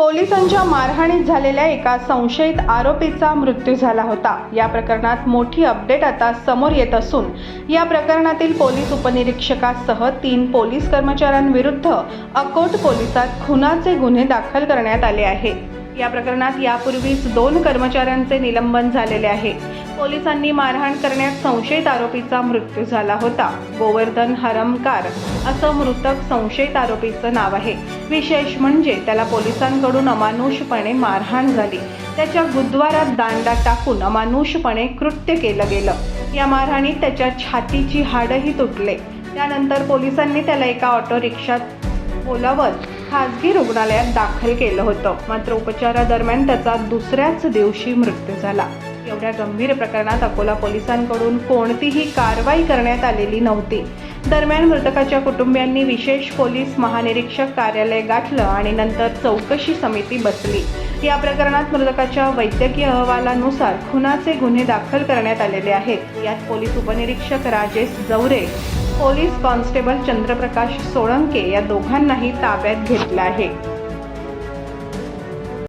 पोलिसांच्या मारहाणीत झालेल्या एका संशयित आरोपीचा मृत्यू झाला होता. या प्रकरणात मोठी अपडेट आता समोर येत असून या प्रकरणातील पोलीस उपनिरीक्षकासह तीन पोलीस कर्मचाऱ्यांविरुद्ध अकोट पोलिसात खुनाचे गुन्हे दाखल करण्यात आले आहेत. या प्रकरणात यापूर्वीच दोन कर्मचाऱ्यांचे निलंबन झालेले आहे. पोलिसांनी मारहाण करण्यात संशयित आरोपीचा मृत्यू झाला होता. गोवर्धन हरमकार असं मृतक संशयित आरोपीचं नाव आहे. विशेष म्हणजे त्याला पोलिसांकडून अमानुषपणे मारहाण झाली. त्याच्या बुधवारात दांडा टाकून अमानुषपणे कृत्य केलं गेलं. या मारहाणीत त्याच्या छातीची हाडही तुटले. त्यानंतर पोलिसांनी त्याला एका ऑटो रिक्षात बोलावत खाजगी रुग्णालयात दाखल केलं होतं. मात्र उपचारादरम्यान त्याचा दुसऱ्याच दिवशी मृत्यू झाला. एवढ्या गंभीर प्रकरणात अकोला पोलिसांकडून कोणतीही कारवाई करण्यात आलेली नव्हती. दरम्यान मृतकाच्या कुटुंबियांनी विशेष पोलीस महानिरीक्षक कार्यालय गाठलं आणि नंतर चौकशी समिती बसली. या प्रकरणात मृतकाच्या वैद्यकीय अहवालानुसार खुनाचे गुन्हे दाखल करण्यात आलेले आहेत. यात पोलीस उपनिरीक्षक राजेश जवरे पोलीस कॉन्स्टेबल चंद्रप्रकाश सोळंके या दोघांनाही ताब्यात घेतलं आहे.